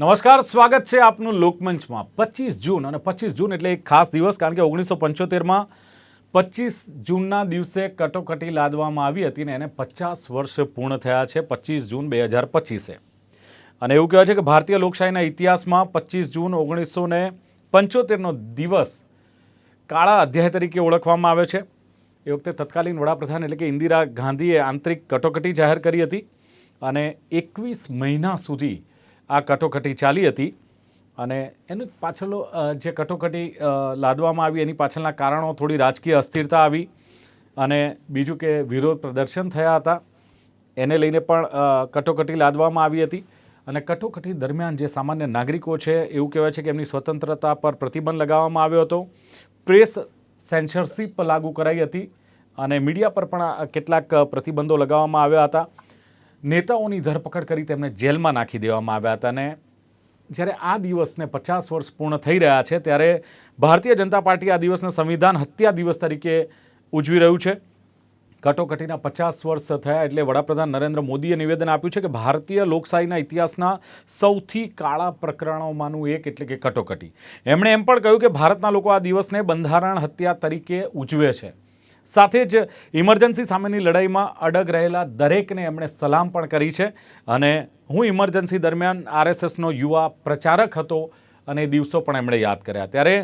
નમસ્કાર, સ્વાગત છે આપનું લોકમંચમાં. પચીસ જૂન અને પચીસ જૂન એટલે એક ખાસ દિવસ, કારણ કે ઓગણીસો પંચોતેરમાં પચીસ જૂનના દિવસે કટોકટી લાદવામાં આવી હતી ને એને પચાસ વર્ષ પૂર્ણ થયા છે, પચીસ જૂન બે હજાર પચીસે. અને એવું કહેવાય છે કે ભારતીય લોકશાહીના ઇતિહાસમાં પચીસ જૂન ઓગણીસો ને પંચોતેરનો દિવસ કાળા અધ્યાય તરીકે ઓળખવામાં આવે છે. એ વખતે તત્કાલીન વડાપ્રધાન એટલે કે ઇન્દિરા ગાંધીએ આંતરિક કટોકટી જાહેર કરી હતી અને એકવીસ મહિના સુધી આ કટોકટી ચાલી હતી અને એનું પાછળ જે કટોકટી લાદવામાં આવી એની પાછળના કારણો, થોડી રાજકીય અસ્થિરતા આવી અને બીજું કે વિરોધ પ્રદર્શન થયા હતા. એને લઈને પણ કટોકટી લાદવામાં આવી હતી અને કટોકટી દરમિયાન જે સામાન્ય નાગરિકો છે, એવું કહેવાય છે કે એમની સ્વતંત્રતા પર પ્રતિબંધ લગાવવામાં આવ્યો હતો. પ્રેસ સેન્સરશિપ લાગુ કરાઈ હતી અને મીડિયા પર પણ કેટલાક પ્રતિબંધો લગાવવામાં આવ્યા હતા. નેતાઓની ધરપકડ કરી તેમને જેલમાં નાખી દેવામાં આવ્યા હતા અને જ્યારે આ દિવસને પચાસ વર્ષ પૂર્ણ થઈ રહ્યા છે, ત્યારે ભારતીય જનતા પાર્ટી આ દિવસને સંવિધાન હત્યા દિવસ તરીકે ઉજવી રહ્યું છે. કટોકટીના પચાસ વર્ષ થયા એટલે વડાપ્રધાન નરેન્દ્ર મોદીએ નિવેદન આપ્યું છે કે ભારતીય લોકશાહીના ઇતિહાસના સૌથી કાળા પ્રકરણોમાંનું એક એટલે કે કટોકટી. એમણે એમ પણ કહ્યું કે ભારતના લોકો આ દિવસને બંધારણ હત્યા તરીકે ઉજવે છે. સાથે જ ઇમરજન્સી સામેની લડાઈમાં અડગ રહેલા દરેકને એમણે સલામ પણ કરી છે. અને હું ઇમરજન્સી દરમિયાન આરએસએસનો યુવા પ્રચારક હતો અને દિવસો પણ એમણે યાદ કર્યા. ત્યારે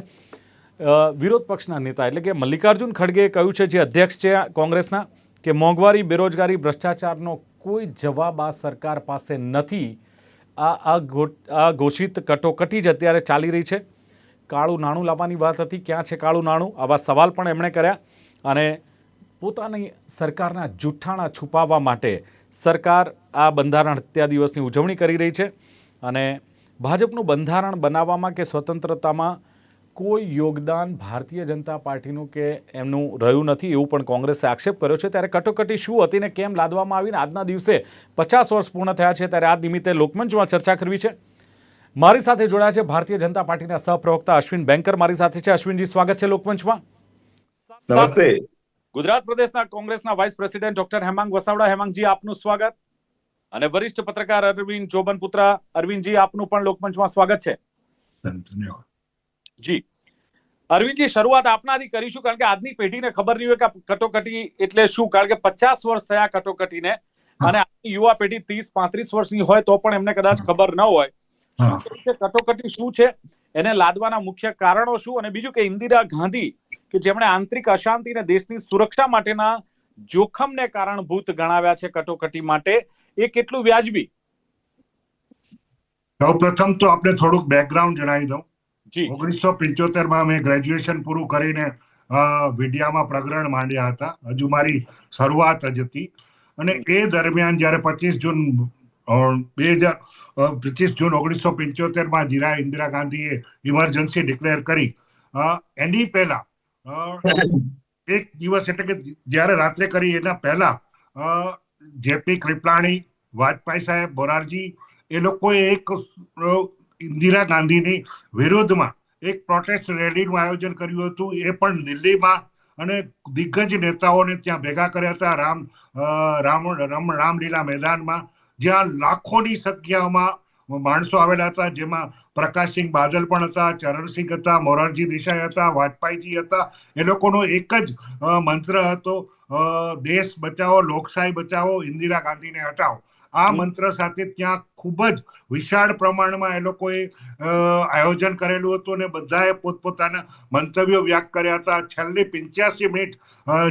વિરોધ પક્ષના નેતા એટલે કે મલ્લિકાર્જુન ખડગેએ કહ્યું છે, જે અધ્યક્ષ છે કોંગ્રેસના, કે મોંઘવારી, બેરોજગારી, ભ્રષ્ટાચારનો કોઈ જવાબ આ સરકાર પાસે નથી. આ આ ઘોષિત કટોકટી જ અત્યારે ચાલી રહી છે. કાળું નાણું લાવવાની વાત હતી. ક્યાં છે કાળું નાણું? આવા સવાલ પણ એમણે કર્યા. અને પોતાની સરકારના જૂઠાણા છુપાવવા માટે સરકાર આ બંધારણ હત્યા દિવસની ઉજવણી કરી રહી છે અને ભાજપનું બંધારણ બનાવવામાં કે સ્વતંત્રતામાં કોઈ યોગદાન ભારતીય જનતા પાર્ટીનું કે એમનું રહ્યું નથી એવું પણ કોંગ્રેસે આક્ષેપ કર્યો છે. ત્યારે કટોકટી શું હતી ને કેમ લાદવામાં આવીને આજના દિવસે પચાસ વર્ષ પૂર્ણ થયા છે ત્યારે આ નિમિત્તે લોકમંચમાં ચર્ચા કરવી છે. મારી સાથે જોડાયા છે ભારતીય જનતા પાર્ટીના સહપ્રવક્તા અશ્વિન બેંકર મારી સાથે છે અશ્વિનજી. સ્વાગત છે લોકમંચમાં. નમસ્તે. ગુજરાત પ્રદેશના કોંગ્રેસના vice president doctor Hemang Vasavada Hemangji આપનું સ્વાગત. અને વરિષ્ઠ પત્રકાર અરવિંદ ચોબન પુત્રા અરવિંદજી આપનું પણ લોકમંચમાં સ્વાગત છે. જી. અરવિંદજી શરૂઆત આપનાથી કરીશું કારણ કે આજની પેઢીને ખબર નહીં હોય કે કટોકટી એટલે શું કારણ કે પચાસ વર્ષ થયા કટોકટીને અને આજની યુવા પેઢી ત્રીસ પાંત્રીસ વર્ષની હોય તો પણ એમને કદાચ ખબર ન હોય. કટોકટી શું છે? એને લાદવાના મુખ્ય કારણો શું? અને બીજું કે ઇન્દિરા ગાંધી કે જેમણે આંતરિક અશાંતિ અને દેશની સુરક્ષા માટેના જોખમને કારણભૂત ગણાવ્યા છે કટોકટી માટે એ કેટલું વ્યાજબી? સૌ પ્રથમ તો આપણે થોડુંક બેકગ્રાઉન્ડ જણાવી દઉં. જી. ઓગણીસો પંચોતેરમાં મેં ગ્રેજ્યુએશન પૂરું કરીને મીડિયામાં વિડિયામાં પ્રકરણ માંડ્યા હતા. હજુ મારી શરૂઆત જ હતી. અને એ દરમિયાન જ્યારે પચીસ જૂન બે હજાર પચીસ જૂન ઓગણીસો પંચોતેરમાં જીરા ઇન્દિરા ગાંધીએ ઇમરજન્સી ડિક્લેર કરી. એની પહેલા એક દિવસ એટલે કે જ્યારે રાત્રે કરી એના પહેલા જેપી કૃપલાણી વાજપેયી સાહેબ, બોરારજી, એ લોકોએ એક ઇન્દિરા ગાંધીની વિરોધમાં એક પ્રોટેસ્ટ રેલીનું આયોજન કર્યું હતું. એ પણ દિલ્હીમાં અને દિગ્ગજ નેતાઓને ત્યાં ભેગા કર્યા હતા. રામ રામ, રામલીલા મેદાનમાં. જ્યાં લાખોની સંખ્યામાં માણસો આવેલા હતા, જેમાં પ્રકાશસિંહ બાદલ પણ હતા, ચરણસિંહ હતા, મોરારજી દેસાઈ હતા વાજપાઈજી હતા. એ લોકોનો એક જ મંત્ર હતો દેશ બચાવો, લોકશાહી બચાવો, ઇન્દિરા ગાંધીને હટાવો. આ મંત્ર સાથે ત્યાં ખૂબ જ વિશાળ પ્રમાણમાં એ લોકોએ આયોજન કરેલું હતું અને બધાએ પોતપોતાના મંતવ્યો વ્યક્ત કર્યા હતા. છેલ્લી પંચ્યાસી મિનિટ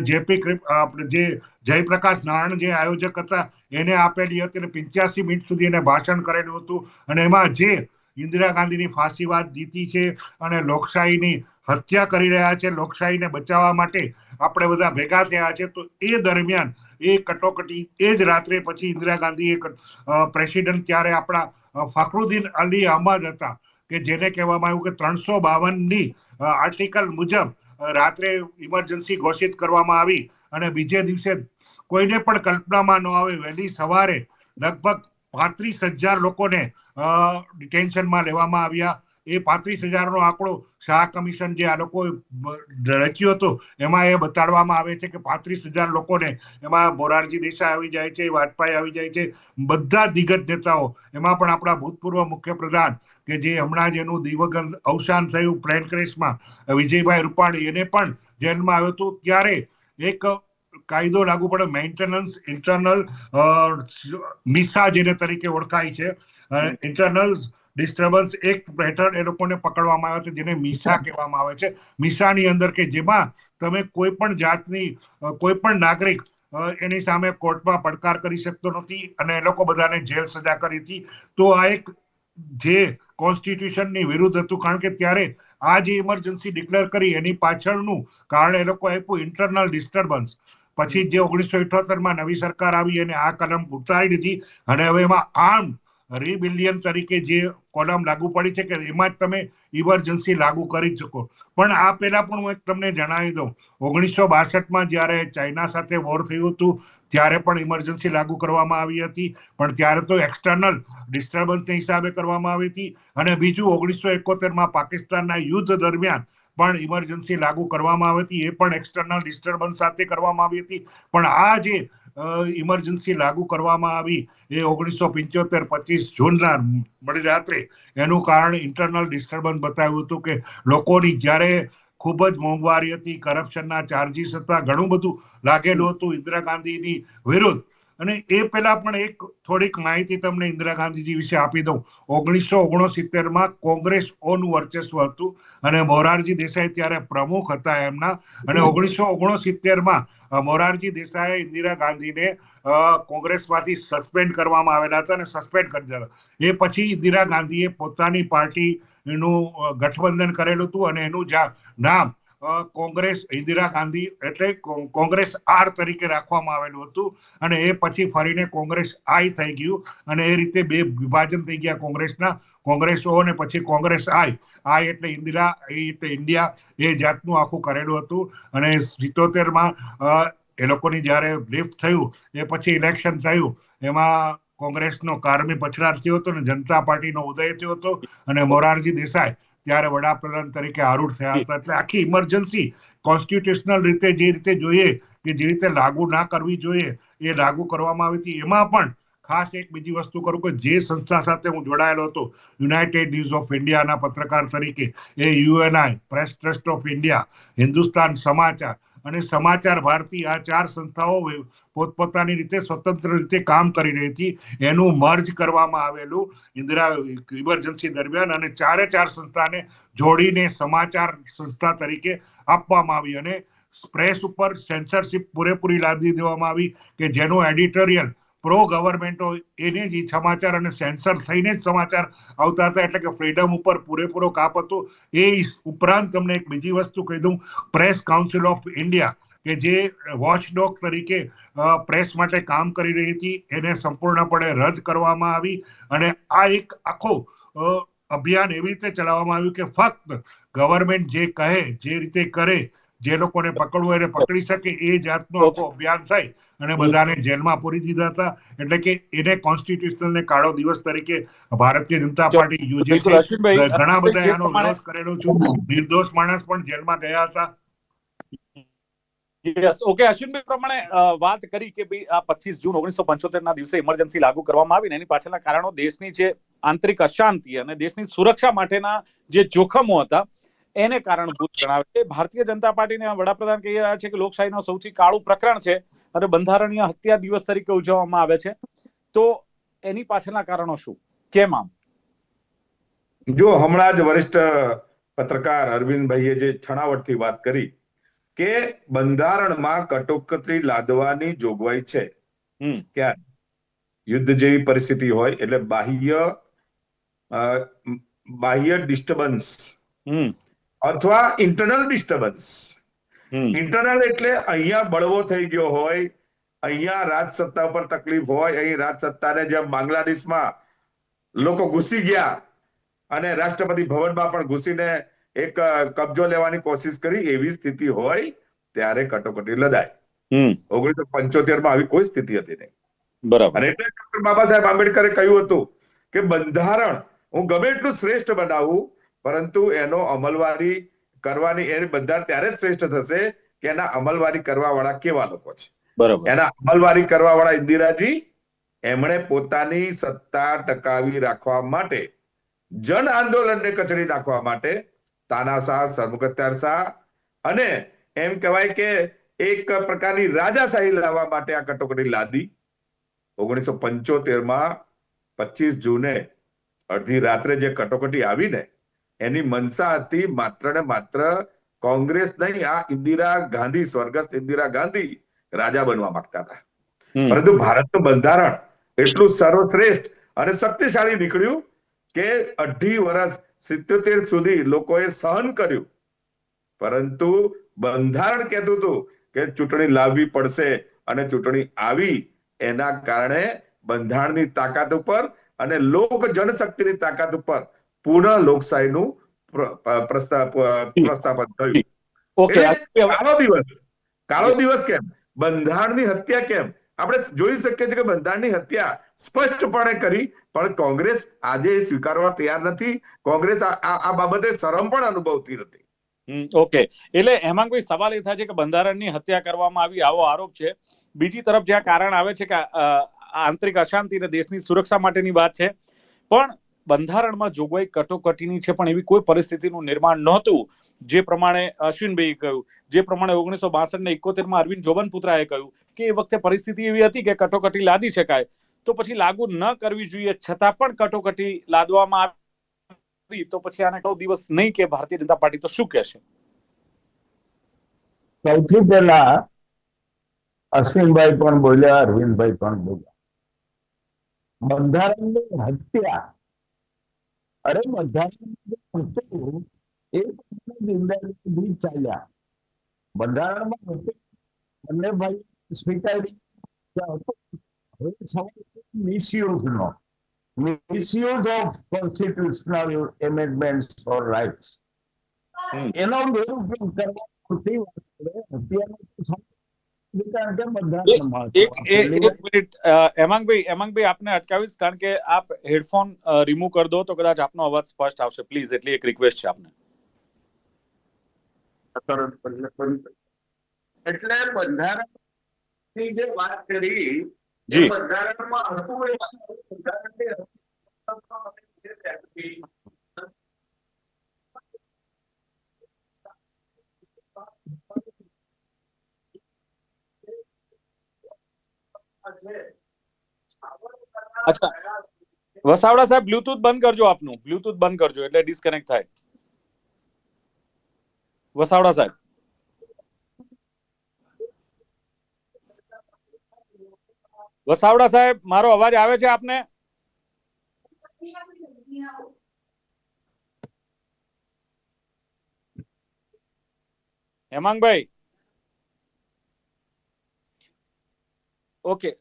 જેપી આપણે જે જયપ્રકાશ નારાયણ જે આયોજક હતા એને આપેલી હતી અને પંચ્યાસી મિનિટ સુધી એને ભાષણ કરેલું હતું. અને એમાં જે ઇન્દિરા ગાંધીની ફાંસી વાત જીતી છે અને લોકશાહીની હત્યા કરી રહ્યા છે, લોકશાહીને બચાવવા માટે આપણે બધા ભેગા થયા છે, તો એ દરમિયાન એ કટોકટી એ જ રાત્રે પછી ઇન્દિરા ગાંધીએ પ્રેસિડેન્ટ ત્યારે આપણા ફખરુદ્દીન અલી અહમદ હતા, કે જેને કહેવામાં આવ્યું કે ત્રણસો બાવનની આર્ટિકલ મુજબ રાત્રે ઇમરજન્સી ઘોષિત કરવામાં આવી અને બીજે દિવસે કોઈને પણ કલ્પનામાં ન આવે વહેલી સવારે લગભગ પાંત્રીસ હજાર લોકોને ડિટેન્શનમાં લેવામાં આવ્યા એ પાંત્રીસ હજારનો આંકડો શાહ કમિશન જે આ લોકો રચ્યો હતો, એમાં એ બતાડવામાં આવે છે કે પાંત્રીસ હજાર લોકોને એમાં મોરારજી દેસાઈ આવી જાય છે, વાજપાઈ આવી જાય છે, બધા દિગ્ગજ નેતાઓ. એમાં પણ આપણા ભૂતપૂર્વ મુખ્યપ્રધાન કે જે હમણાં જ એનું દિવગત અવસાન થયું પ્લેન ક્રેશમાં, વિજયભાઈ રૂપાણી, એને પણ જેલમાં આવ્યો હતો. ત્યારે એક કાયદો લાગુ પડે મેન્ટેનન્સ ઇન્ટરનલ મિસા જેને તરીકે ઓળખાય છે. ઇન્ટરનલ ડિસ્ટર્બન્સ એક હેઠળ એ લોકોને પકડવામાં આવે છે, જેને મીસા કહેવામાં આવે છે. મીસાની અંદર કે જેમાં તમે કોઈ પણ જાતની કોઈ પણ નાગરિક એની સામે કોર્ટમાં પડકાર કરી શકતો નથી અને એ લોકો બધાને જેલ સજા કરી હતી. તો આ એક જે કોન્સ્ટિટ્યુશનની વિરુદ્ધ હતું, કારણ કે ત્યારે આ જે ઇમરજન્સી ડિક્લેર કરી, એની પાછળનું કારણ એ લોકો આપ્યું ઇન્ટરનલ ડિસ્ટર્બન્સ પછી જે ઓગણીસો ઇઠોતેરમાં નવી સરકાર આવી અને આ કલમ ઉતારી દીધી અને હવે એમાં આર્મ રિબિલિયન તરીકે જે કોલમ લાગુ પડી છે કે એમાં જ તમે ઇમરજન્સી લાગુ કરી જ શકો. પણ આ પહેલા પણ હું એક તમને જણાવી દઉં. ઓગણીસો બાસઠમાં જ્યારે ચાઇના સાથે વોર થયું હતું, ત્યારે પણ ઇમરજન્સી લાગુ કરવામાં આવી હતી. પણ ત્યારે તો એક્સટર્નલ ડિસ્ટર્બન્સને હિસાબે કરવામાં આવી હતી. અને બીજું ઓગણીસો એકોતેરમાં પાકિસ્તાનના યુદ્ધ દરમિયાન પણ ઇમરજન્સી લાગુ કરવામાં આવી હતી. એ પણ એક્સટર્નલ ડિસ્ટર્બન્સ સાથે કરવામાં આવી હતી. પણ આ જે ઇમરજન્સી લાગુ કરવામાં આવી એ ઓગણીસો પંચોતેર પચીસ જૂનના મળી રાત્રે. એનું કારણ ઇન્ટરનલ ડિસ્ટર્બન્સ બતાવ્યું હતું કે લોકોની જ્યારે ખૂબ જ મોંઘવારી હતી કરપ્શનના ચાર્જીસ હતા, ઘણું બધું લાગેલું હતું ઇન્દિરા ગાંધીની વિરુદ્ધ. અને એ પહેલા પણ એક થોડીક માહિતી તમને ઇન્દિરા ગાંધીજી વિશે આપી દઉં. ઓગણીસો ઓગણસિત્તેરમાં કોંગ્રેસ ઓનું વર્ચસ્વ હતું અને મોરારજી દેસાઈ ત્યારે પ્રમુખ હતા એમના. અને ઓગણીસો ઓગણસિત્તેરમાં મોરારજી દેસાઈએ ઇન્દિરા ગાંધીને કોંગ્રેસમાંથી સસ્પેન્ડ કરવામાં આવેલા હતા અને સસ્પેન્ડ કરી દીધા. એ પછી ઇન્દિરા ગાંધીએ પોતાની પાર્ટીનું ગઠબંધન કરેલું હતું અને એનું નામ કોંગ્રેસ, ઇન્દિરા ગાંધી એટલે કોંગ્રેસ આર તરીકે રાખવામાં આવેલું હતું અને એ પછી ફરીને કોંગ્રેસ આઈ થઈ ગયું અને એ રીતે બે વિભાજન થઈ ગયા કોંગ્રેસના, કોંગ્રેસ ઓ અને પછી કોંગ્રેસ આઈ. આઈ એટલે ઇન્દિરા એટલે ઇન્ડિયા, એ જાતનું આખું કરેલું હતું અને સિત્તોતેરમાં એ લોકોની જ્યારે લિફ્ટ થયું, એ પછી ઇલેક્શન થયું, એમાં કોંગ્રેસનો કારમી પછડાટ થયો હતો અને જનતા પાર્ટીનો ઉદય થયો હતો અને મોરારજી દેસાઈ ત્યારે વડાપ્રધાન તરીકે આરૂઢ થયા હતા. એટલે આખી ઇમરજન્સી કોન્સ્ટિટ્યુશનલ રીતે જે રીતે જોઈએ કે જે રીતે લાગુ ના કરવી જોઈએ એ લાગુ કરવામાં આવી હતી. એમાં પણ ખાસ એક બીજી વસ્તુ કરું કે જે સંસ્થા સાથે હું જોડાયેલો હતો યુનાઇટેડ ન્યૂઝ ઓફ ઇન્ડિયાના પત્રકાર તરીકે એ UNI press trust of India Hindustan Samachar અને સમાચાર ભારતી આ ચાર સંસ્થાઓ પોતપોતાની રીતે સ્વતંત્ર રીતે કામ કરી રહી હતી. એનું મર્જ કરવામાં આવેલું ઇન્દિરા ઇમરજન્સી દરમિયાન અને ચારે ચાર સંસ્થાને જોડીને સમાચાર સંસ્થા તરીકે આપવામાં આવી અને પ્રેસ ઉપર સેન્સરશિપ પૂરેપૂરી લાદી દેવામાં આવી કે જેનું એડિટોરિયલ પ્રો ગવર્મેન્ટ એને જ સમાચાર અને સેન્સર થઈને જ સમાચાર આવતા હતા. એટલે કે ફ્રીડમ ઉપર પૂરેપૂરો કાપ હતો. એ ઉપરાંત તમને એક બીજી વસ્તુ કહી દઉં. પ્રેસ કાઉન્સિલ ઓફ ઇન્ડિયા કે જે વોચડોગ તરીકે પ્રેસ માટે કામ કરી રહી હતી, એને સંપૂર્ણપણે રદ કરવામાં આવી અને આ એક આખો અભિયાન એવી રીતે ચલાવવામાં આવ્યું કે ફક્ત ગવર્મેન્ટ જે કહે, જે રીતે કરે જે લોકોને પકડવું એને પકડી શકે એ જાતનું આખું અભિયાન થાય અને બધાને જેલમાં પૂરી દીધા હતા. એટલે કે એને કોન્સ્ટિટ્યુશનલ ને કાળો દિવસ તરીકે ભારતીય જનતા પાર્ટી યોજે છે. ઘણા બધા એનો વિરોધ કરેલો છું. નિર્દોષ માણસ પણ જેલમાં ગયા હતા. યસ ઓકે અશ્વિનભાઈ પ્રમાણે વાત કરી કે ભાઈ આ પચીસ જૂન ઓગણીસો પંચોતેર ના દિવસે ઇમરજન્સી લાગુ કરવામાં આવી ને એની પાછળના કારણો દેશની જે આંતરિક અશાંતિ અને દેશની સુરક્ષા માટેના જે જોખમો હતા એને કારણભૂત જણાવે છે. ભારતીય જનતા પાર્ટીને વડાપ્રધાન કહી રહ્યા છે કે લોકશાહીનો સૌથી કાળું પ્રકરણ છે અને બંધારણીય હત્યા દિવસ તરીકે ઉજવવામાં આવે છે. તો એની પાછળના કારણો શું? કેમ આમ? જો હમણાં જ વરિષ્ઠ પત્રકાર અરવિંદભાઈએ જે છણાવટથી વાત કરી કે બંધારણમાં કટોકટી લાદવાની જોગવાઈ છે. હમ. ક્યારે? યુદ્ધ જેવી પરિસ્થિતિ હોય એટલે બાહ્ય બાહ્ય ડિસ્ટર્બન્સ અથવા ઇન્ટરનલ ડિસ્ટર્બન્સ ઇન્ટરનલ એટલે અહીંયા બળવો થઈ ગયો હોય અહીંયા રાજસત્તા ઉપર તકલીફ હોય અહીં રાજસત્તાને જેમ બાંગ્લાદેશમાં લોકો ઘૂસી ગયા અને રાષ્ટ્રપતિ ભવનમાં પણ ઘૂસીને એક કબજો લેવાની કોશિશ કરી એવી સ્થિતિ હોય ત્યારે કટોકટી લદાય ઓગણીસો પંચોતેરમાં આવી કોઈ સ્થિતિ હતી નહીં. બરાબર. અને એટલે ડોક્ટર બાબા સાહેબ આંબેડકરે કહ્યું હતું કે બંધારણ હું ગમે એટલું શ્રેષ્ઠ બનાવું પરંતુ એનો અમલવારી કરવાની એ બધા ત્યારે જ શ્રેષ્ઠ થશે કે એના અમલવારી કરવા વાળા કેવા લોકો છે. બરાબર. એના અમલવારી કરવા વાળા ઇન્દિરાજી એમણે પોતાની સત્તા ટકાવી રાખવા માટે જન આંદોલનને કચડી નાખવા માટે તાનાશાહ સરમુખત્યાર શાહ અને એમ કહેવાય કે એક પ્રકારની રાજાશાહી લાવવા માટે આ કટોકટી લાદી. ઓગણીસો પંચોતેરમાં પચીસ જૂને અડધી રાત્રે જે કટોકટી આવીને એની મનસા હતી માત્ર ને માત્ર કોંગ્રેસ નહીં આ ઇન્દિરા ગાંધી સ્વર્ગસ્થ ઇન્દિરા ગાંધી રાજા બનવા માંગતા હતા. પરંતુ ભારતનું બંધારણ એટલું સર્વશ્રેષ્ઠ અને શક્તિશાળી નીકળ્યું કે અઢી વર્ષ સિત્યોતેર સુધી લોકોએ સહન કર્યું. પરંતુ બંધારણ કહેતું હતું કે ચૂંટણી લાવવી પડશે અને ચૂંટણી આવી એના કારણે બંધારણની તાકાત ઉપર અને લોક જનશક્તિની તાકાત ઉપર પુનઃ લોકશાહીનું પ્રસ્થાપન થયું. ઓકે કાળો દિવસ. કાળો દિવસ કેમ? બંધારણની હત્યા કેમ? આપણે જોઈ શકીએ છીએ કે બંધારણની હત્યા સ્પષ્ટપણે કરી પણ કોંગ્રેસ આજે સ્વીકારવા તૈયાર નથી. કોંગ્રેસ આ બાબતે શરમ પણ અનુભવતી નથી. ઓકે. એટલે એમાં કોઈ સવાલ એ થાય છે કે બંધારણની હત્યા કરવામાં આવી આવો આરોપ છે. બીજી તરફ જ્યાં કારણ આવે છે કે આંતરિક અશાંતિ અને દેશની સુરક્ષા માટેની વાત છે. પણ બંધારણમાં જોગવાઈ કટોકટીની છે, પણ એવી કોઈ પરિસ્થિતિનું નિર્માણ નહોતું. જે પ્રમાણે અશ્વિનભાઈ કહ્યું, જે પ્રમાણે ઓગણીસો બાસઠ ને ઇકોતેરમાં અરવિંદ જોબનપુત્રાએ કહ્યું કે એ વખતે પરિસ્થિતિ એવી હતી કે કટોકટી લાદી શકાય. તો પછી લાગુ ન કરવી જોઈએ, છતાં પણ કટોકટી લાદવામાં આવી, તો પછી આને કઉ દિવસ નહીં કે ભારતીય જનતા પાર્ટી તો શું કહેશે? સૌથી પહેલા અશ્વિનભાઈ પણ બોલ્યા, અરવિંદભાઈ પણ બોલ્યા. બંધારણની હત્યા અરે બંધારણ જે હતું એ જિંદગી સુધી ચાલ્યા બંધારણમાં હતું બંને ભાઈ સ્વીકારી ગયા હતો. હવે સવાલ મિસયુઝનો misuse of constitutional amendments for rights hmm. એનો દુરુપયોગ કરવા ખોટી વાત છે. આપ હેડફોન રિમૂવ કરી દો તો કદાચ આપનો અવાજ સ્પષ્ટ આવશે પ્લીઝ એટલી એક રિક્વેસ્ટ છે આપને એટલે બંધારણની જે વાત કરી એ જી. બંધારણમાં હતું એ બંધારણની અચ્છા. વસાવડા સાહેબ બ્લુટૂથ બંધ કરજો આપનું. બ્લુટૂથ બંધ કરજો, એટલે ડિસ્કનેક્ટ થાય. વસાવડા સાહેબ. વસાવડા સાહેબ, મારો અવાજ આવે છે આપને? હેમાંગભાઈ. ઓકે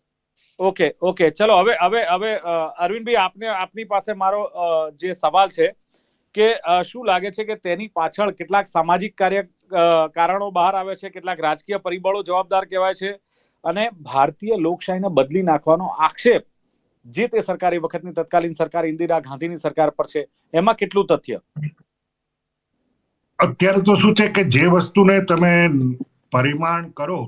ઓકે ઓકે ચલો, હવે હવે હવે અરવિંદભાઈ, આપને, આપની પાસે મારો જે સવાલ છે કે શું લાગે છે કે તેની પાછળ કેટલાક સામાજિક કાર્ય કારણો બહાર આવે છે? કેટલાક રાજકીય પરિબળો જવાબદાર કહેવાય છે? અને ભારતીય લોકશાહીને બદલી નાખવાનો આક્ષેપ જે તે સરકાર વખતની તત્કાલીન સરકાર, ઇન્દિરા ગાંધીની સરકાર પર છે, એમાં કેટલું તથ્ય? અત્યારે તો શું છે કે જે વસ્તુને તમે પરિમાણ કરો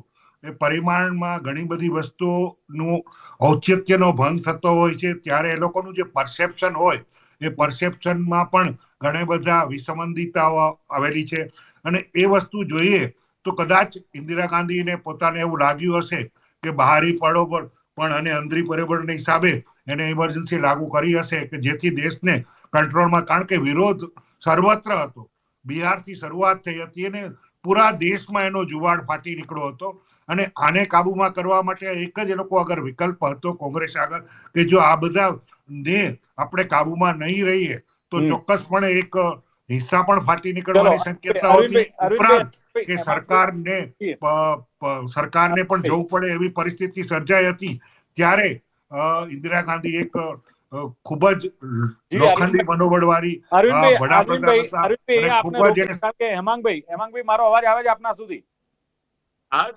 એ પરિમાણમાં ઘણી બધી વસ્તુનું ઔચિત્યનો ભંગ થતો હોય છે, ત્યારે એ લોકોનું જે પરસેપ્શન હોય, એ પરસેપ્શનમાં પણ ઘણા બધા વિસંબંધિતાઓ આવેલી છે. અને એ વસ્તુ જોઈએ તો કદાચ ઇન્દિરા ગાંધીને પોતાને એવું લાગ્યું હશે કે બહારી પડો પર, પણ અને અંદરી પરિબળને હિસાબે એને ઇમરજન્સી લાગુ કરી હશે કે જેથી દેશને કંટ્રોલમાં કારણ કે વિરોધ સર્વત્ર હતો. બિહારથી શરૂઆત થઈ હતી અને પૂરા દેશમાં એનો જુવાળ ફાટી નીકળ્યો હતો. અને આને કાબુમાં કરવા માટે એક જ એ લોકો આગળ વિકલ્પ હતો કોંગ્રેસ આગળ કે જો આ બધા ને આપણે કાબુમાં નહીં રહીએ તો. ચોક્કસપણે એક હિસ્સા પણ ફાટી નીકળવાની શક્યતા હતી ઉપરાંત કે સરકારને સરકારને પણ જવું પડે એવી પરિસ્થિતિ સર્જાઈ હતી ત્યારે ઇન્દિરા ગાંધી એક ખૂબ જ લોખંડી મનોબળ વાળી વડાપ્રધાન હતા. અને ખૂબ જ હેમાંગભાઈ હેમાંગભાઈ મારો અવાજ આવે છે આપના સુધી આ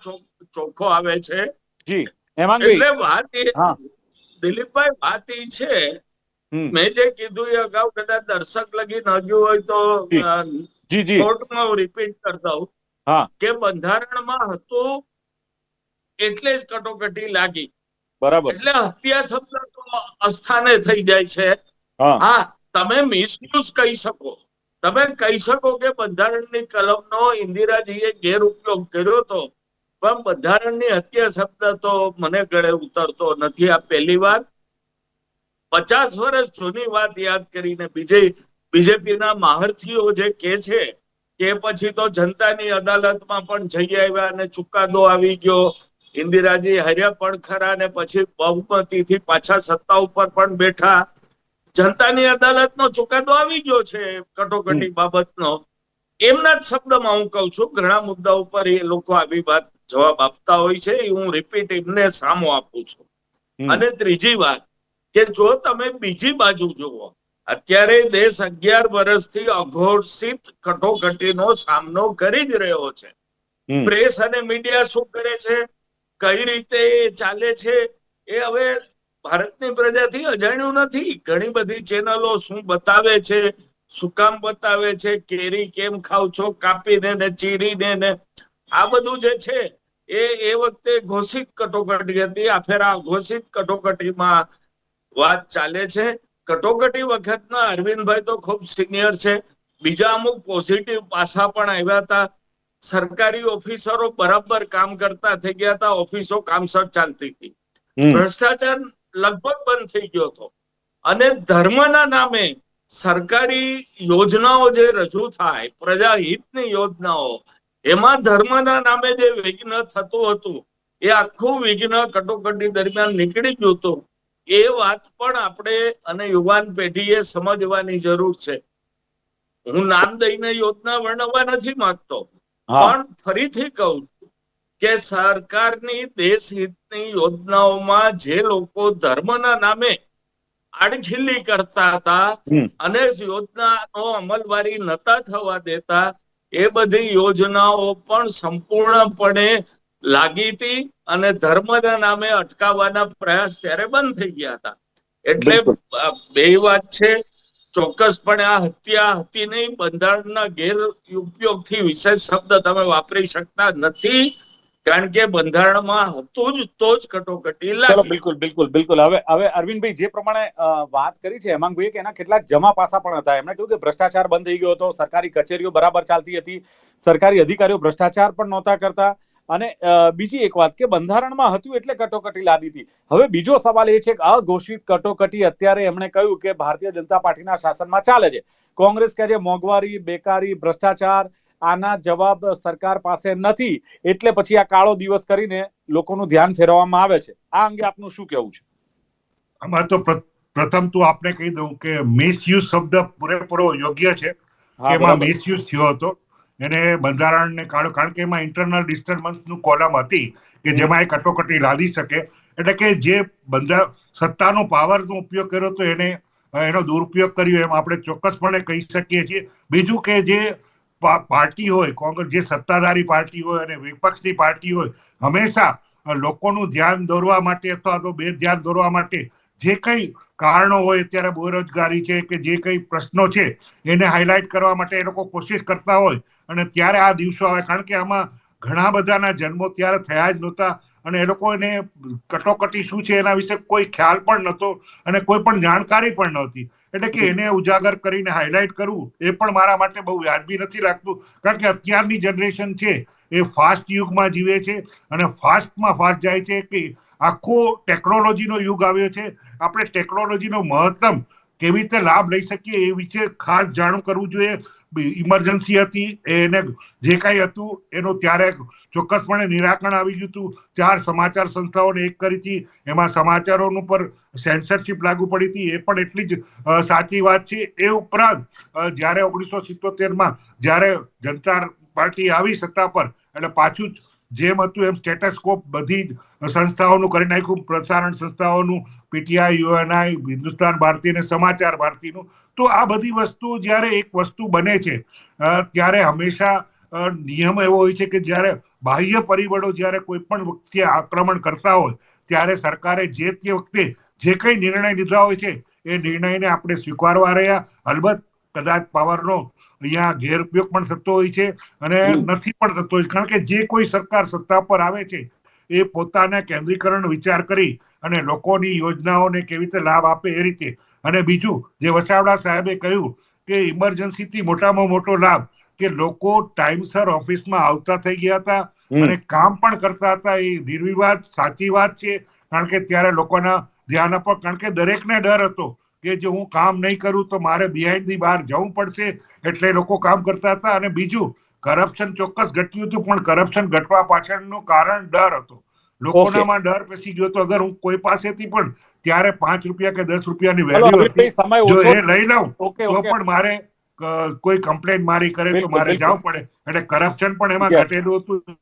ચોખ્ખો આવે છે. જી. એટલે વાત એ દિલીપભાઈ વાત એ છે મેં જે કીધું એ અગાઉ કદાચ દર્શક લગી ન ગયું હોય તો જી. જી શોર્ટમાં હું રિપીટ કરતા હોઉં કે બંધારણમાં હતું એટલે જ કટોકટી લાગી. બરાબર. એટલે હત્યા શબ્દ તો અસ્થાને થઈ જાય છે. હા. હા તમે મિસયુઝ કહી શકો. તમે કહી શકો કે બંધારણની કલમનો ઇન્દિરાજીએ ગેરઉપયોગ કર્યો હતો પણ બંધારણની હત્યા શબ્દ તો મને ગળે ઉતરતો નથી. આ પહેલી વાત. પચાસ વર્ષ જૂની વાત યાદ કરીને બીજે બીજેપીના મહારથીઓ જે કે છે કે પછી તો જનતાની અદાલતમાં પણ જઈ આવ્યા અને ચુકાદો આવી ગયો. ઇન્દિરાજી હર્યા પણ ખરા ને પછી બહુમતીથી પાછા સત્તા ઉપર પણ બેઠા. જનતાની અદાલતનો ચુકાદો આવી ગયો છે કટોકટી બાબતનો. એમના જ શબ્દમાં હું કઉ છું ઘણા મુદ્દા ઉપર એ લોકો આવી વાત જવાબ આપતા હોય છે એ હું રિપીટ એમને સામો આપું છું. અને ત્રીજી વાત કે જો તમે બીજી બાજુ જુઓ અત્યારે દેશ અગિયાર વર્ષથી અઘોષિત કટોકટીનો સામનો કરી જ રહ્યો છે. પ્રેસ અને મીડિયા શું કરે છે? કઈ રીતે એ ચાલે છે? એ હવે ભારતની પ્રજાથી અજાણ્યું નથી. ઘણી બધી ચેનલો શું બતાવે છે? શું કામ બતાવે છે? કેરી કેમ ખાવ છો? કાપીને ને ચીરીને ને. આ બધું જે છે એ એ વખતે ઘોષિત કટોકટી હતી. આ ફેર આ ઘોષિત કટોકટીમાં વાત ચાલે છે. કટોકટી વખતના અરવિંદભાઈ તો ખૂબ સિનિયર છે. બીજા અમુક પોઝિટિવ પાસા પણ આવ્યા હતા. સરકારી ઓફિસરો બરાબર કામ કરતા થઈ ગયા હતા. ઓફિસો કામસર ચાલતી હતી. ભ્રષ્ટાચાર લગભગ બંધ થઈ ગયો હતો. અને ધર્મના નામે સરકારી યોજનાઓ જે રજૂ થાય પ્રજાહિતની યોજનાઓ એમાં ધર્મના નામે જે વિઘ્ન થતું હતું એ આખું વિઘ્ન કટોકટી દરમિયાન નીકળી ગયું હતું. એ વાત પણ આપણે અને યુવાન પેઢીએ સમજવાની જરૂર છે. હું નામ દઈને યોજના વર્ણવવા નથી માંગતો પણ ફરીથી કહું કે સરકારની દેશહિતની યોજનાઓમાં જે લોકો ધર્મના નામે આડછીલી કરતા હતા અને યોજનાનો અમલવારી નતા થવા દેતા એ બધી યોજનાઓ પણ સંપૂર્ણપણે લાગી હતી અને ધર્મના નામે અટકાવવાના પ્રયાસ ત્યારે બંધ થઈ ગયા હતા. એટલે બે વાત છે. ચોક્કસપણે આ હત્યા હતી નહીં. બંધારણના ગેર ઉપયોગથી વિશેષ શબ્દ તમે વાપરી શકતા નથી. કારણ કે બંધારણમાં હતું જ તો જ કટોકટી ચલો બિલકુલ બિલકુલ બિલકુલ. હવે હવે અરવિંદભાઈ જે પ્રમાણે વાત કરી છે હેમાંગભાઈએ કે એના કેટલાક જમા પાસા પણ હતા. એમણે કહ્યું કે ભ્રષ્ટાચાર બંધ થઈ ગયો હતો સરકારી કચેરીઓ બરાબર ચાલતી હતી સરકારી અધિકારીઓ ભ્રષ્ટાચાર પણ નહોતા કરતા. અને બીજી એક વાત કે બંધારણમાં હતું એટલે કટોકટી લાદી હતી. હવે બીજો સવાલ એ છે કે અઘોષિત કટોકટી અત્યારે એમણે કહ્યું કે ભારતીય જનતા પાર્ટીના શાસનમાં ચાલે છે. કોંગ્રેસ કહે છે મોંઘવારી બેકારી ભ્રષ્ટાચાર આના જવાબ સરકાર પાસે નથી એટલે પછી આ કાળો દિવસ કરીને લોકોનું ધ્યાન ફેરવવામાં આવે છે. આ અંગે આપનું શું કહેવું છે? આમાં તો પ્ર- પ્રથમ તો આપણે કહી દઉં કે મિસયુઝ શબ્દ પૂરેપૂરો યોગ્ય છે એમાં. મિસયુઝ થયો હતો. એને બંધારણને કાઢો કારણ કે એમાં ઇન્ટરનલ ડિસ્ટર્બન્સનું કોલમ હતી કે જેમાં એ કટોકટી લાદી શકે. એટલે કે જે બંધા સત્તાનો પાવરનો ઉપયોગ કર્યો તો એને એનો દુરુપયોગ કર્યો એમ આપણે ચોક્કસપણે કહી શકીએ છીએ. બીજું કે જે પાર્ટી હોય, કોંગ્રેસ, જે સત્તાધારી પાર્ટી હોય અને વિપક્ષની પાર્ટી હોય, હંમેશા લોકોનું ધ્યાન દોરવા માટે અથવા તો બે ધ્યાન દોરવા માટે જે કંઈ કારણો હોય, અત્યારે બેરોજગારી છે કે જે કંઈ પ્રશ્નો છે, એને હાઇલાઇટ કરવા માટે એ લોકો કોશિશ કરતા હોય અને ત્યારે આ દિવસો આવે. કારણ કે આમાં ઘણા બધાના જન્મો ત્યારે થયા જ નહોતા અને એ લોકોને કટોકટી શું છે એના વિશે કોઈ ખ્યાલ પણ નહોતો અને કોઈ પણ જાણકારી પણ નહોતી. એટલે કે એને ઉજાગર કરીને હાઇલાઇટ કરવું એ પણ મારા માટે બહુ વ્યાજબી નથી લાગતું. કારણ કે અત્યારની જનરેશન છે, એ ફાસ્ટ યુગમાં જીવે છે અને ફાસ્ટમાં ફાસ્ટ જાય છે કે આખો ટેકનોલોજીનો યુગ આવ્યો છે. આપણે ટેકનોલોજીનો મહત્તમ કેવી રીતે લાભ લઈ શકીએ એ વિશે ખાસ જાણું કરવું જોઈએ. ઇમરજન્સી હતી, એને જે કાંઈ હતું, એનું ત્યારે ચોક્કસપણે નિરાકરણ આવી ગયું હતું. ચાર સમાચાર સંસ્થાઓને એક કરી હતી. એમાં સમાચારોનું પર સેન્સરશિપ લાગુ પડી હતી. એ પણ એટલી જ સાચી વાત છે. એ ઉપરાંત જ્યારે ઓગણીસો સિત્તોતેરમાં જ્યારે જનતા પાર્ટી આવી સત્તા પર, એટલે પાછું જેમ હતું એમ સ્ટેટસ્કોપ બધી સંસ્થાઓનું કરી નાખ્યું. પ્રસારણ સંસ્થાઓનું, પીટીઆઈ, યુએનઆઈ, હિન્દુસ્તાન ભારતી અને સમાચાર ભારતીનું. તો આ બધી વસ્તુ જ્યારે એક વસ્તુ બને છે ત્યારે હંમેશા નિયમ એવો હોય છે કે જ્યારે બાહ્ય પરિબળો જ્યારે કોઈ પણ વ્યક્તિ આક્રમણ કરતા હોય, ત્યારે સરકારે જે તે વખતે જે કંઈ નિર્ણય લીધા હોય છે, એ નિર્ણયને આપણે સ્વીકારવા રહ્યા. અલબત્ત કદાચ પાવરનો અહીંયા ગેરઉપયોગ પણ થતો હોય છે અને નથી પણ થતો હોય કારણ કે જે કોઈ સરકાર સત્તા પર આવે છે એ પોતાના કેન્દ્રીકરણ વિચાર કરી અને લોકોની યોજનાઓને કેવી રીતે લાભ આપે એ રીતે. અને બીજું જે વસાવડા સાહેબે કહ્યું કે ઇમરજન્સીથી મોટામાં મોટો લાભ કે લોકો ટાઈમસર ઓફિસમાં આવતા થઈ ગયા હતા અને કામ પણ કરતા હતા એ નિર્વિવાદ સાચી વાત છે. કારણ કે ત્યારે લોકોના ધ્યાન આપવા કારણ કે દરેકને ડર હતો. કે જો હું કામ નહીં કરું તો મારે બિહાઇન્ડ ધી બહાર જવું પડશે. એટલે લોકો કામ કરતા હતા. અને બીજું કરપ્શન ચોક્કસ ઘટ્યું હતું પણ કરપ્શન ઘટવા પાછળનું કારણ ડર હતો. લોકોનામાં ડર પેસી ગયો હતો અગર હું કોઈ પાસેથી પણ ત્યારે પાંચ રૂપિયા કે દસ રૂપિયાની વેલ્યુ હતી જો એ લઈ લઉં તો પણ મારે કોઈ કમ્પ્લેન મારી કરે તો મારે જવું પડે. એટલે કરપ્શન પણ એમાં ઘટેલું હતું.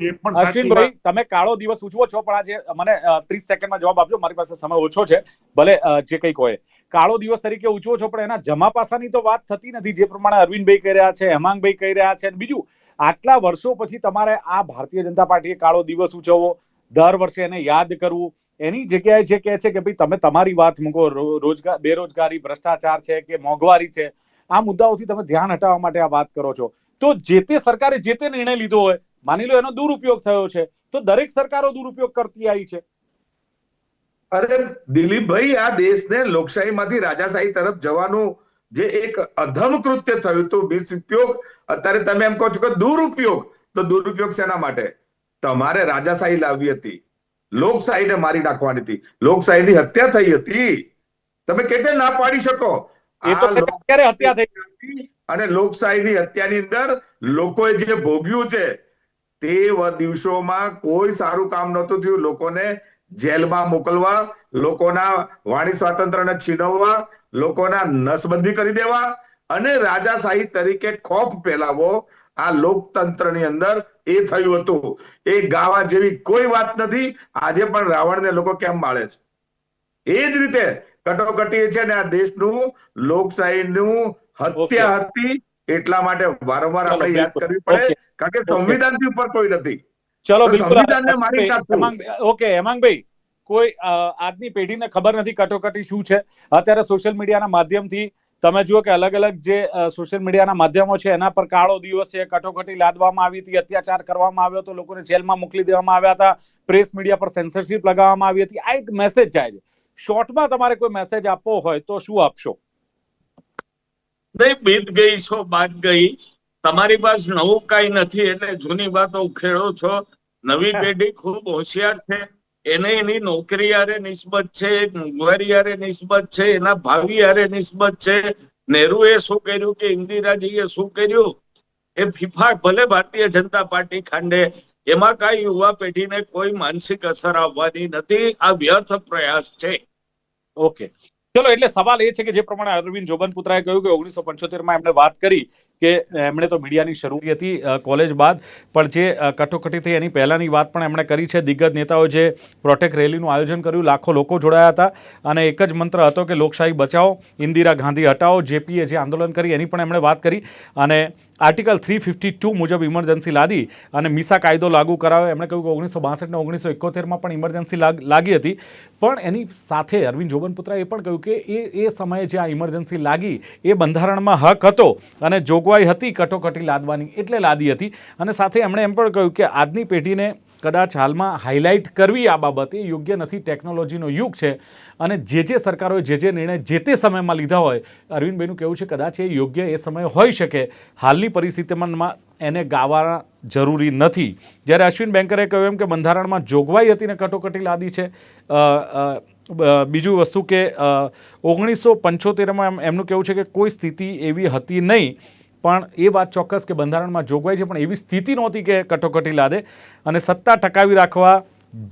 એ પણ અશ્વિનભાઈ તમે કાળો દિવસ ઉજવો છો પણ આજે મને ત્રીસ સેકન્ડમાં જવાબ આપજો. મારી પાસે સમય ઓછો છે. ભલે જે કંઈક હોય કાળો દિવસ તરીકે ઉજવો છો પણ એના જમા પાસાની તો વાત થતી નથી. જે પ્રમાણે અરવિંદભાઈ કહી રહ્યા છે હેમાંગભાઈ કહી રહ્યા છે બીજું આટલા વર્ષો પછી તમારે આ ભારતીય જનતા પાર્ટીએ કાળો દિવસ ઉજવવો દર વર્ષે એને યાદ કરવું એની જગ્યાએ જે કહે છે કે ભાઈ તમે તમારી વાત મૂકો રોજગાર બેરોજગારી ભ્રષ્ટાચાર છે કે મોંઘવારી છે આ મુદ્દાઓથી તમે ધ્યાન હટાવવા માટે આ વાત કરો છો. તો જે તે સરકારે જે તે નિર્ણય લીધો હોય માની લો એનો દુરુપયોગ થયો છે તો દરેક સરકારો દુરુપયોગ કરતી આવી છે. અરે દિલીપભાઈ આ દેશને લોકશાહીમાંથી રાજાશાહી તરફ જવાનું જે એક અધમ કૃત્ય થયું તો મિસઉપયોગ અત્યારે તમે એમ કહો છો કે દુરુપયોગ તો દુરુપયોગ શેના માટે? તમારે રાજાશાહી લાવવી હતી લોકશાહીને મારી નાખવાની હતી લોકશાહીની હત્યા થઈ હતી. તમે કેટલે ના પાડી શકો? અને લોકશાહીની હત્યાની અંદર લોકોએ જે ભોગ્યું છે તે દિવસોમાં કોઈ સારું કામ નહોતું થયું. લોકોને જેલમાં મોકલવા લોકોના વાણી સ્વાતંત્ર્યને છીનવવા લોકોના નસબંધી કરી દેવા અને રાજાશાહી તરીકે ખોફ ફેલાવો. આ લોકતંત્રની અંદર એ થયું હતું. એ ગાવા જેવી કોઈ વાત નથી. આજે પણ રાવણને લોકો કેમ માળે છે? એ જ રીતે કટોકટી છે ને આ દેશનું લોકશાહીનું હત્યા હતી. એટલા માટે વારંવાર આપણે યાદ કરવી પડે કારણ કે સંવિધાનથી ઉપર કોઈ નથી. ચલો બિલકુલ. ઓકે હેમાંગભાઈ કોઈ આજની પેઢીને ખબર નથી કટોકટી શું છે. અત્યારે સોશિયલ મીડિયાના માધ્યમથી તમે જુઓ કે અલગ અલગ જે સોશિયલ મીડિયાના માધ્યમો છે એના પર કાળો દિવસ છે કટોકટી લાદવામાં આવી હતી અત્યાચાર કરવામાં આવ્યો હતો લોકોને જેલમાં મોકલી દેવામાં આવ્યા હતા પ્રેસ મીડિયા પર સેન્સરશિપ લગાવવામાં આવી હતી. આ એક મેસેજ જાય છે. શોર્ટમાં તમારે કોઈ મેસેજ આપવો હોય તો શું આપશો? નહીં બીત ગઈ છો બાદ ગઈ. તમારી પાસે નવું કઈ નથી એટલે જૂની વાતો ઉખેડો છો. નવી પેઢી ખૂબ હોશિયાર છે. એને એની નોકરી યારે નિસ્બત છે મોંઘવારી યારે નિસ્બત છે એના ભાવિ યારે નિસ્બત છે. નહેરુએ શું કર્યું કે ઇન્દિરાજીએ શું કર્યું? એ ફિફા ભલે ભારતીય જનતા પાર્ટી ખાંડે એમાં કઈ યુવા પેઢીને કોઈ માનસિક અસર આવવાની નથી. આ વ્યર્થ પ્રયાસ છે. ઓકે. ચલો, એટલે સવાલ એ છે કે જે પ્રમાણે અરવિંદ જોબનપુત્રાએ કહ્યું કે ઓગણીસો પંચોતેરમાં એમણે વાત કરી કે એમણે તો મીડિયાની શરૂ હતી કોલેજ બાદ, પણ જે કટોકટી થઈ એની પહેલાંની વાત પણ એમણે કરી છે. દિગ્ગજ નેતાઓ જે પ્રોટેક્ટ રેલીનું આયોજન કર્યું, લાખો લોકો જોડાયા હતા. અને એક જ મંત્ર હતો કે લોકશાહી બચાવો, ઇન્દિરા ગાંધી હટાવો, જેપીએ જે આંદોલન કરી એની પણ એમણે વાત કરી. અને આર્ટિકલ થ્રી ફિફ્ટી ટુ મુજબ ઇમરજન્સી લાદી અને મિસા કાયદો લાગુ કરાવ્યો એમણે કહ્યું કે ઓગણીસો બાસઠ ઓગણીસો એકોતેરમાં પણ ઇમરજન્સી લાગી હતી. પણ એની સાથે અરવિંદ જોબનપુત્રાએ પણ કહ્યું કે એ એ સમયે જે આ ઇમરજન્સી લાગી, એ બંધારણમાં હક હતો અને જોગવાઈ હતી, કટોકટી લાદવાની એટલે લાદી હતી. અને સાથે એમણે એમ પણ કહ્યું કે આજની પેઢીને કદાચ હાલમાં હાઇલાઇટ કરવી આ બાબત એ યોગ્ય નથી. ટેકનોલોજીનો યુગ છે અને જે જે સરકારોએ જે જે નિર્ણય જે તે સમયમાં લીધા હોય અરવિંદભાઈનું કહેવું છે કદાચ એ યોગ્ય એ સમય હોઈ શકે. હાલની પરિસ્થિતિમાં એને ગાવા જરૂરી નથી. જ્યારે અશ્વિન બેન્કરે કહ્યું એમ કે બંધારણમાં જોગવાઈ હતી ને કટોકટી લાદી છે બીજું વસ્તુ કે ઓગણીસો પંચોતેરમાં એમનું કહેવું છે કે કોઈ સ્થિતિ એવી હતી નહીં. પણ એ વાત ચોક્કસ કે બંધારણમાં જોગવાઈ છે, પણ એવી સ્થિતિ નહોતી કે કટોકટી લાદે અને સત્તા ટકાવી રાખવા,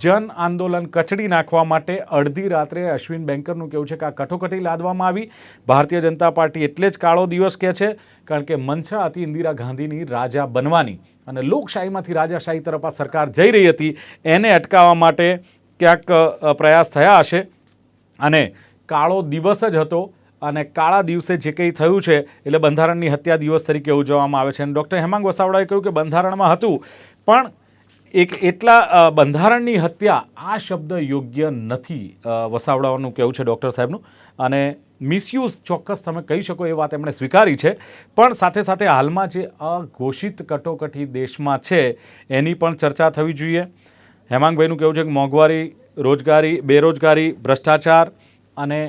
જન આંદોલન કચડી નાખવા માટે અડધી રાત્રે અશ્વિન બેન્કરનું કહેવું છે કે આ કટોકટી લાદવામાં આવી. ભારતીય જનતા પાર્ટી એટલે જ કાળો દિવસ કહે છે, કારણ કે મનસા હતી ઇન્દિરા ગાંધીની રાજા બનવાની અને લોકશાહીમાંથી રાજાશાહી તરફ આ સરકાર જઈ રહી હતી. એને અટકાવવા માટે ક્યાંક પ્રયાસ થયા હશે અને કાળો દિવસ જ હતો. અને કાળા દિવસે જે કંઈ થયું છે, એટલે બંધારણની હત્યા દિવસ તરીકે ઉજવવામાં આવે છે. અને ડૉક્ટર હેમાંગ વસાવડાએ કહ્યું કે બંધારણમાં હતું, પણ એક એટલા બંધારણની હત્યા આ શબ્દ યોગ્ય નથી વસાવડાઓનું કહેવું છે ડૉક્ટર સાહેબનું. અને મિસયુઝ ચોક્કસ તમે કહી શકો એ વાત એમણે સ્વીકારી છે. પણ સાથે સાથે હાલમાં જે અઘોષિત કટોકટી દેશમાં છે, એની પણ ચર્ચા થવી જોઈએ. હેમાંગભાઈનું કહેવું છે કે મોંઘવારી, રોજગારી, બેરોજગારી, ભ્રષ્ટાચાર અને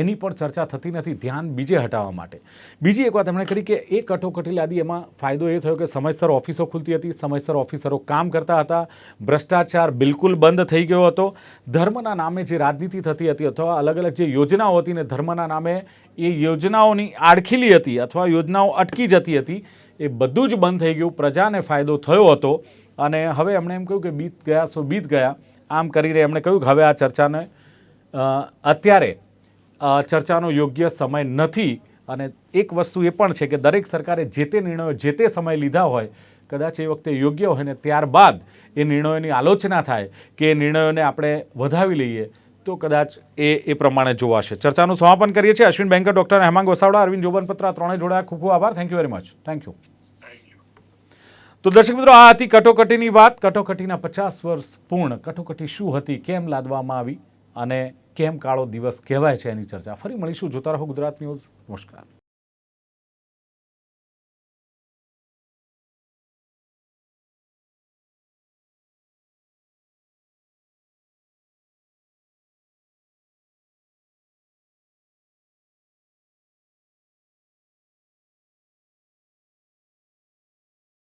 એની પણ ચર્ચા થતી નથી, ધ્યાન બીજે હટાવવા માટે. બીજી એક વાત એમણે કરી કે એ કટોકટી લાદી એમાં ફાયદો એ થયો કે સમયસર ઓફિસો ખુલતી હતી, સમયસર ઓફિસરો કામ કરતા હતા, ભ્રષ્ટાચાર બિલકુલ બંધ થઈ ગયો હતો. ધર્મના નામે જે રાજનીતિ થતી હતી અથવા અલગ અલગ જે યોજનાઓ હતી ને ધર્મના નામે એ યોજનાઓની આડખીલી હતી અથવા યોજનાઓ અટકી જતી હતી, એ બધું જ બંધ થઈ ગયું, પ્રજાને ફાયદો થયો હતો. અને હવે એમણે એમ કહ્યું કે બીત ગયા સો બીત ગયા, આમ કરીને એમણે કહ્યું કે હવે આ ચર્ચાને અત્યારે ચર્ચાનો યોગ્ય સમય નથી અને એક વસ્તુ એ પણ છે કે દરેક સરકારે જે તે નિર્ણયો જે તે સમય લીધા હોય, કદાચ એ વખતે યોગ્ય હોય ને ત્યારબાદ એ નિર્ણયોની આલોચના થાય કે એ નિર્ણયોને આપણે વધાવી લઈએ, તો કદાચ એ એ પ્રમાણે જોવાશે. ચર્ચાનું સમાપન કરીએ છીએ. અશ્વિન બેંકર, ડૉક્ટર હેમાંગ વસાવડા, અરવિંદ જોબનપત્રા, ત્રણેય જોડાયા ખૂબ ખૂબ આભાર. Thank you very much thank you તો દર્શક મિત્રો, આ હતી કટોકટીની વાત. કટોકટીના પચાસ વર્ષ પૂર્ણ. કટોકટી શું હતી? કેમ લાદવામાં આવી? અને કેમ કાળો દિવસ કહેવાય છે એની ચર્ચા. ફરી મળીશું. જોતા રહો ગુજરાત ન્યૂઝ. નમસ્કાર.